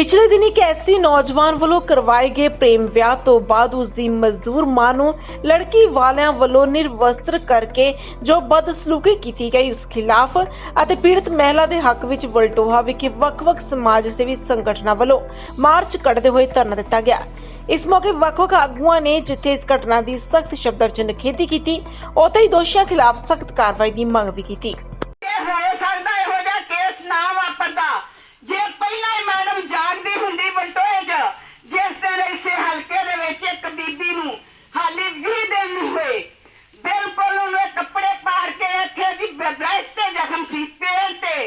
ਪਿਛਲੇ ਦਿਨ ਇੱਕ ਨੌਜਵਾਨ ਵੱਲੋਂ ਕਰਵਾਏ ਗਏ ਪ੍ਰੇਮ ਵਿਆਹ ਤੋਂ ਬਾਅਦ ਉਸ ਦੀ ਮਜ਼ਦੂਰ ਮਾਂ ਨੂੰ ਲੜਕੀ ਵਾਲਿਆਂ ਵੱਲੋਂ ਨਿਰਵਸਤਰ ਕਰਕੇ ਜੋ ਬਦਸਲੂਕੀ ਕੀਤੀ ਗਈ, ਉਸ ਖਿਲਾਫ ਅਤੇ ਪੀੜਤ ਮਹਿਲਾ ਦੇ ਹੱਕ ਵਿੱਚ ਵਲਟੋਹਾ ਵਿਖੇ ਵੱਖ-ਵੱਖ ਸਮਾਜ ਸੇਵੀ ਸੰਗਠਨਾਂ ਵੱਲੋਂ ਮਾਰਚ ਕੱਢਦੇ ਹੋਏ ਧਰਨਾ ਦਿੱਤਾ ਗਿਆ। ਇਸ ਮੌਕੇ ਵੱਖ-ਵੱਖ ਆਗੂਆਂ ਨੇ ਜਿੱਥੇ ਇਸ ਘਟਨਾ ਦੀ ਸਖਤ ਸ਼ਬਦਾਂ ਵਿੱਚ ਨਿਖੇਧੀ ਕੀਤੀ, ਉੱਥੇ ਹੀ ਦੋਸ਼ੀਆਂ ਖਿਲਾਫ ਸਖਤ ਕਾਰਵਾਈ ਦੀ ਮੰਗ ਵੀ ਕੀਤੀ ਇਹ ਹੋ ਸਕਦਾ ਇਹੋ ਜਿਹਾ ਕੇਸ ਨਾ ਵਾਪਰਦਾ ਜੇ ਪਹਿਲਾਂ ਹੀ ਮੈਡਮ ਜਾਗਦੀ ਹੁੰਦੀ ਬਲਟੋਏ 'ਚ ਜਿਸ ਦਿਨ ਇਸੇ ਹਲਕੇ ਦੇ ਵਿੱਚ ਇੱਕ ਬੀਬੀ ਨੂੰ ਹਾਲੀ 20 ਦਿਨ ਨਹੀਂ ਹੋਏ ਬਿਲਕੁਲ ਉਹਨੂੰ ਇਹ ਕੱਪੜੇ ਪਾੜ ਕੇ ਇੱਥੇ ਦੀ ਬ੍ਰੈਸਟ ਤੇ ਜ਼ਖਮ ਸੀ ਪੇਟ ਤੇ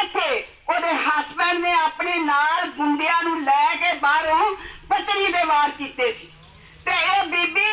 ਇੱਥੇ ਉਹਦੇ ਹਸਬੰਡ ਨੇ ਆਪਣੇ ਨਾਲ ਗੁੰਡਿਆਂ ਨੂੰ ਲੈ ਕੇ ਬਾਹਰੋਂ ਪਤਨੀ ਦੇ ਵਾਰ ਕੀਤੇ ਸੀ ਤੇ ਇਹ ਬੀਬੀ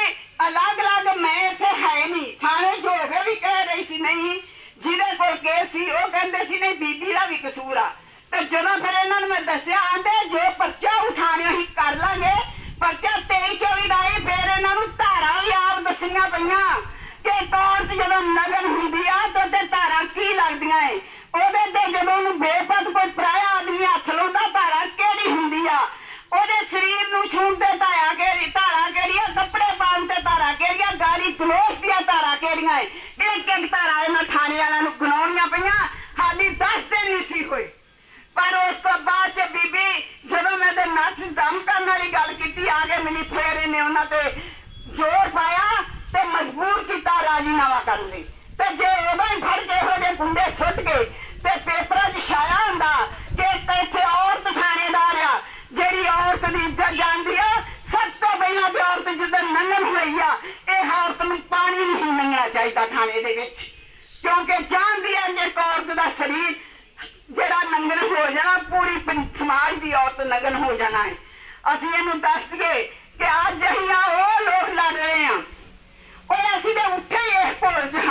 ਅਲੱਗ-ਅਲੱਗ ਮੈਂ ਇੱਥੇ ਹੈ ਨਹੀਂ ਥਾਣੇ 'ਚ ਹੋ ਕੇ ਵੀ ਕਹਿ ਰਹੀ ਸੀ, ਜਿਹਦੇ ਕੋਲ ਕੇਸ ਸੀ ਉਹ ਕਹਿੰਦੇ ਸੀ, ਨਹੀਂ, ਬੀਬੀ ਦਾ ਵੀ ਕਸੂਰ ਆ। ਤੇ ਜਦੋਂ ਫਿਰ ਇਹਨਾਂ ਨੂੰ ਮੈਂ ਦੱਸਿਆ, ਆਂਦੇ, ਜੋ ਪਰਚਾ ਉਠਾਣਿਆ ਹੀ ਕਰ ਲਾਂਗੇ, ਪਰਚਾ 23 24 ਦਾ ਹੀ ਫਿਰ ਇਹਨਾਂ ਨੂੰ ਧਾਰਾ ਵੀ ਆਪ ਦੱਸੀਆਂ ਪਈਆਂ। ਕਿ ਕੌਣ ਤੇ ਜਦੋਂ ਨਗਨ ਹੁੰਦੀ ਆ, ਤਾਂ ਤੇ ਧਾਰਾ ਕੀ ਲੱਗਦੀਆਂ ਏ? ਉਹਦੇ ਤੇ ਜਦੋਂ ਉਹਨੂੰ ਬੇਪਤ ਕੋਈ ਪਰਾਇਆ ਆਦਮੀ ਹੱਥ ਲਾਉਂਦਾ, ਧਾਰਾ ਕਿਹੜੀ ਹੁੰਦੀ ਆ? ਉਹਦੇ ਸਰੀਰ ਨੂੰ ਛੂਣ ਤੇ ਧਾਰਾ ਕਿਹੜੀ ਧਾਰਾ ਕਿਹੜੀ ਆ ਕੱਪੜੇ ਪਾਉਣ ਤੇ ਧਾਰਾ ਕਿਹੜੀ ਆ ਗਾੜੀ ਕਲੋਸ ਦੀਆਂ ਧਾਰਾ ਕਿਹੜੀਆਂ ਏ? ਇੱਕ ਇੱਕ ਧਾਰਾ ਇਹਨਾਂ ਥਾਣੇ ਵਾਲਿਆਂ ਨੂੰ ਗਨਾਉਣੀਆਂ ਪਈਆਂ, ਹਾਲੀ 10 ਦਿਨ ਨਹੀਂ ਸੀ ਹੋਏ। ਪਰ ਉਸ ਤੋਂ ਬਾਅਦ ਚ ਬੀਬੀ, ਜਦੋਂ ਮੈਂ ਤੇ ਨੱਚ ਦਮ ਕਰਨ ਵਾਲੀ ਗੱਲ ਕੀਤੀ, ਆ ਕੇ ਮਿਲੀ ਫੇਰ ਇਹਨੇ ਉਹਨਾਂ ਤੇ ਜ਼ੋਰ ਪਾਇਆ ਤੇ ਮਜਬੂਰ ਕੀਤਾ ਰਾਜੀਨਾਮਾ ਕਰਨ ਲਈ। ਤੇ ਜੇ ਉਦੋਂ ਹੀ ਫੜ ਕੇ ਇਹੋ ਜਿਹੇ ਗੁੰਡੇ ਸੁੱਟ ਗਏ ਤੇ ਪੇਪਰਾਂ 'ਚ ਛਾਇਆ ਹੁੰਦਾ ਕਿ ਇੱਕ ਇੱਥੇ ਔਰਤ ਥਾਣੇਦਾਰ ਆ ਜਿਹੜੀ ਔਰਤ ਦੀ ਇੱਜ਼ਤ ਜਾਂਦੀ ਆ ਸਭ ਤੋਂ ਪਹਿਲਾਂ ਤੇ ਔਰਤ ਜਦੋਂ ਨੰਗਣ ਹੋਈ ਆ ਇਹ ਔਰਤ ਨੂੰ ਪਾਣੀ ਨਹੀਂ ਚਾਹੀਦਾ ਥਾਣੇ ਦੇ ਵਿੱਚ। ਕਿਉਂਕਿ ਜਾਣਦੀ ਹੈ ਕਿ ਔਰਤ ਦਾ ਸਰੀਰ ਜਿਹੜਾ ਨੰਗਨ ਹੋ ਜਾਣਾ, ਪੂਰੀ ਸਮਾਜ ਦੀ ਔਰਤ ਨਗਨ ਹੋ ਜਾਣਾ ਹੈ। ਅਸੀਂ ਇਹਨੂੰ ਦੱਸ ਦਈਏ ਕਿ ਅੱਜ ਅਸੀਂ ਉਹ ਲੋਕ ਲੜ ਰਹੇ ਹਾਂ। ਉਹ ਅਸੀਂ ਤੇ ਉੱਠੇ ਇਹ ਭੁੱਲ ਚ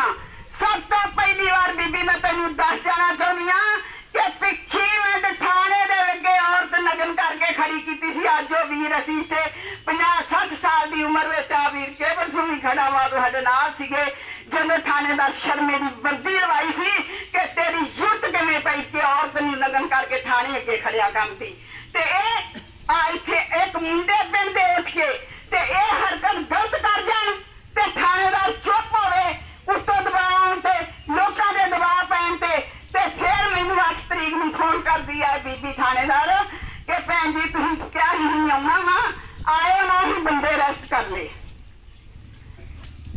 ਸਭ ਤੋਂ ਪਹਿਲੀ ਵਾਰ ਬੀਬੀ ਮੈਂ ਤੈਨੂੰ ਦੱਸ ਜਾਣਾ ਚਾਹੁੰਦੀ ਹਾਂ ਕਿ ਪਿੱਖੀ ਮਿੰਟ ਥਾਣੇ ਦੇ ਲੱਗੇ ਔਰਤ ਨਗਨ ਕਰਕੇ ਖੜੀ ਕੀਤੀ ਸੀ। ਅੱਜ ਉਹ ਵੀਰ ਅਸੀਂ ਤੇ 50 60 ਸਾਲ ਦੀ ਉਮਰ ਵਿੱਚ ਆ ਵੀਰ ਕੇਵਲ ਸਿੰਘ ਵੀ ਖੜਾ ਵਾ ਤੁਹਾਡੇ ਨਾਲ ਸੀਗੇ। ਜਦੋਂ ਥਾਣੇਦਾਰ ਸ਼ਰਮੇ ਦੀ ਵਰਦੀ ਲਵਾਈ ਸੀ ਕਿ ਤੇਰੀ ਜੁੱਤ ਕਿਵੇਂ ਪਈ ਕਿ ਔਰਤ ਨੂੰ ਲਗਨ ਕਰਕੇ ਥਾਣੇ ਅੱਗੇ ਖੜਿਆ ਕਰਦੀ ਤੇ ਇਹ ਆ ਇੱਥੇ ਇੱਕ ਮੁੰਡੇ ਪਿੰਡ ਦੇ ਉੱਠ ਕੇ ਤੇ ਇਹ ਹਰਕਤ ਗਲਤ ਕਰ ਜਾਣ ਤੇ ਥਾਣੇਦਾਰ ਚੁੱਪ ਹੋਵੇ, ਉੱਤੋਂ ਦਬਾਉਣ ਤੇ ਲੋਕਾਂ ਦੇ ਦਬਾਅ ਪੈਣ ਤੇ ਤੇ ਫਿਰ ਮੈਨੂੰ 8 ਤਰੀਕ ਨੂੰ ਫੋਨ ਕਰਦੀ ਆ ਬੀਬੀ ਥਾਣੇਦਾਰ ਕਿ ਭੈਣ ਜੀ ਤੁਸੀਂ ਕਿਹਾ ਨਹੀਂ ਆਉਣਾ ਵਾ ਆਏ ਨਾ ਹੀ ਬੰਦੇ ਰੈਸਟ ਕਰ ਲਏ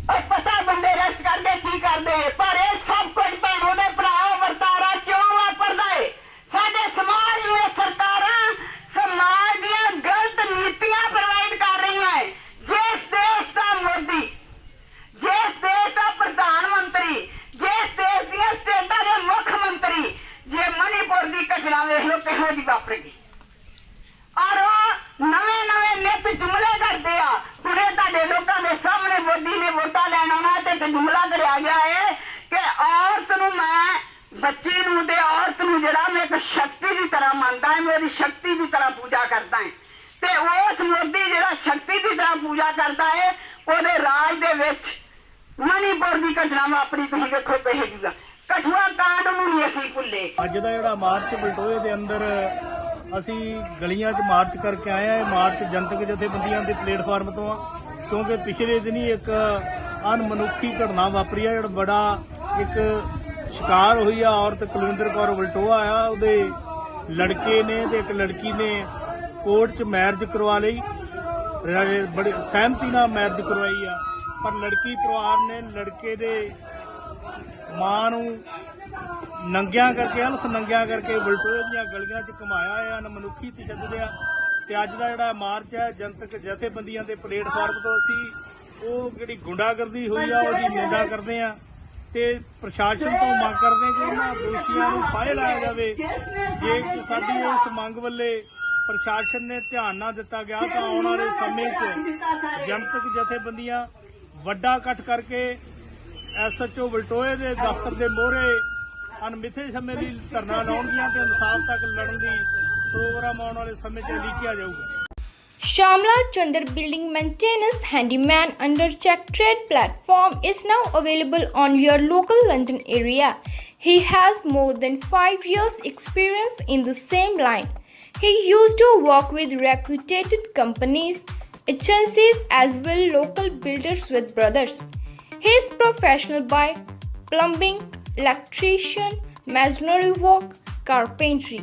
ਉਹ ਪਤਾ ਬੰਦੇ ਰੈਸਟ ਕਰਕੇ ਕੀ ਕਰਦੇ ਪਰ ਇਹ ਸਭ ਕੁਝ ਭੈਣ ਉਹਦੇ ਭਰਾ ਵਰਤਾਰਾ ਕਿਉਂ ਵਾਪਰਦਾ ਏ? ਸਾਡੇ ਸਮਾਜ ਨੂੰ ਸਰਕਾਰਾਂ ਸਮਾਜ ਦੀਆਂ ਗਲਤ ਨੀਤੀਆਂ ਪ੍ਰੋਵਾਈਡ ਕਰ ਰਹੀਆਂ ਏ। ਜਿਸ ਦੇਸ਼ ਦਾ ਮੋਦੀ, ਜਿਸ ਦੇਸ਼ ਦਾ ਪ੍ਰਧਾਨ ਮੰਤਰੀ, ਜਿਸ ਦੇਸ਼ ਦੀਆਂ ਸਟੇਟਾਂ ਦੇ ਮੁੱਖ ਮੰਤਰੀ, ਜੇ ਮਨੀਪੁਰ ਦੀ ਘਟਨਾ ਵੇਖ ਲਓ ਕਿਹੋ ਜਿਹੀ ਵਾਪਰੇਗੀ ਔਰ ਉਹ ਨਵੇਂ ਨਵੇਂ ਨਿਤ ਜੁਮਲੇ ਕਰਦੇ ਆ। ਹੁਣੇ ਲੋਕਾਂ ਦੇ ਸਾਹਮਣੇ ਮੋਦੀ ਨੇ ਵੋਟਾਂ ਲੈਣ ਆਉਣਾ ਤੇ ਇੱਕ ਜੁਮਲਾ ਕਰਿਆ ਗਿਆ ਹੈ ਕਿ ਔਰਤ ਨੂੰ ਮੈਂ, ਬੱਚੇ ਨੂੰ ਤੇ ਔਰਤ ਨੂੰ ਜਿਹੜਾ ਮੈਂ ਇੱਕ ਸ਼ਕਤੀ ਦੀ ਤਰ੍ਹਾਂ ਮੰਨਦਾ ਹਾਂ ਮੇਰੀ ਸ਼ਕਤੀ ਦੀ ਤਰ੍ਹਾਂ ਪੂਜਾ ਕਰਦਾ ਹਾਂ ਤੇ ਉਸ ਮੋਦੀ ਜਿਹੜਾ ਸ਼ਕਤੀ ਦੀ ਤਰ੍ਹਾਂ ਪੂਜਾ ਕਰਦਾ ਹੈ ਉਹਦੇ ਰਾਜ ਦੇ ਵਿੱਚ ਮਨੀਪੁਰ ਦੀ ਘਟਨਾ ਵਾਪਰੀ, ਤੁਸੀਂ ਵੇਖੋ ਕਿਹੋ ਕਠੂਆ ਕਾਂਡ ਨੂੰ ਨਹੀਂ ਅਸੀਂ ਭੁੱਲੇ। ਅੱਜ ਦਾ ਜਿਹੜਾ ਮਾਰਚ ਬਲਟੋਏ ਦੇ ਅੰਦਰ ਅਸੀਂ ਗਲੀਆਂ 'ਚ ਮਾਰਚ ਕਰਕੇ ਆਏ ਆ, ਇਹ ਮਾਰਚ ਜਨਤਕ ਜਥੇਬੰਦੀਆਂ ਦੇ ਪਲੇਟਫਾਰਮ ਤੋਂ ਆ। ਕਿਉਂਕਿ ਪਿਛਲੇ ਦਿਨੀ ਇੱਕ ਅਨਮਨੁੱਖੀ ਘਟਨਾ ਵਾਪਰੀ ਆ, ਜਿਹੜਾ ਬੜਾ ਇੱਕ ਸ਼ਿਕਾਰ ਹੋਈ ਆ, ਔਰਤ ਕੁਲਵਿੰਦਰ ਕੌਰ ਵਲਟੋਆ ਆ। ਉਹਦੇ ਲੜਕੇ ਨੇ ਤੇ ਇੱਕ ਲੜਕੀ ਨੇ ਕੋਰਟ 'ਚ ਮੈਰਿਜ ਕਰਵਾ ਲਈ। ਬੜੀ ਸਹਿਮਤੀ ਨਾਲ ਮੈਰਿਜ ਕਰਵਾਈ ਆ। ਪਰ ਲੜਕੀ ਪਰਿਵਾਰ ਨੇ ਲੜਕੇ ਦੇ ਮਾਂ ਨੂੰ ਨੰਗਿਆਂ ਕਰਕੇ ਅਲਖ ਨੰਗਿਆਂ ਕਰਕੇ ਵਲਟੋਏ ਦੀਆਂ ਗਲੀਆਂ 'ਚ ਕਮਾਇਆ ਆ ਨਾ ਮਨੁੱਖੀ ਤਸ਼ੱਦਦ ਆ ਤੇ ਅੱਜ ਦਾ ਜਿਹੜਾ ਮਾਰਚ ਹੈ, ਜਨਤਕ ਜਥੇਬੰਦੀਆਂ ਦੇ ਪਲੇਟਫਾਰਮ ਤੋਂ ਅਸੀਂ ਉਹ ਜਿਹੜੀ ਗੁੰਡਾਗਰਦੀ ਹੋਈ ਆ, ਉਹਦੀ ਨਿੰਦਾ ਕਰਦੇ ਆ ਤੇ ਪ੍ਰਸ਼ਾਸਨ ਤੋਂ ਮੰਗ ਕਰਦੇ ਕਿ ਇਹਨਾਂ ਦੋਸ਼ੀਆਂ ਨੂੰ ਫਾਹੇ ਲਾਇਆ ਜਾਵੇ। ਜੇ ਸਾਡੀ ਇਸ ਮੰਗ ਵੱਲੇ ਪ੍ਰਸ਼ਾਸਨ ਨੇ ਧਿਆਨ ਨਾ ਦਿੱਤਾ ਗਿਆ, ਤਾਂ ਆਉਣ ਵਾਲੇ ਸਮੇਂ 'ਚ ਜਨਤਕ ਜਥੇਬੰਦੀਆਂ ਵੱਡਾ ਇਕੱਠ ਕਰਕੇ ਐਸਐਚਓ ਵਲਟੋਏ ਦੇ ਦਫ਼ਤਰ ਦੇ ਮੋਹਰੇ ਅਣਮਿੱਥੇ ਸਮੇਂ ਲਈ ਧਰਨਾ ਲਾਉਣਗੀਆਂ ਤੇ ਇਨਸਾਫ ਤੱਕ ਲੜਨ ਦੀ ਪ੍ਰੋਗਰਾਮ ਆਉਣ ਵਾਲੇ ਸਮੇਂ 'ਚ ਲਿਖਿਆ ਜਾਊਗਾ Shamla Chandar Building Maintenance Handyman under Check Trade platform is now available on your local London area. He has more than 5 years experience in the same line. He used to work with reputed companies, agencies, as well local builders with brothers. He is professional by plumbing, electrician, masonry work, carpentry.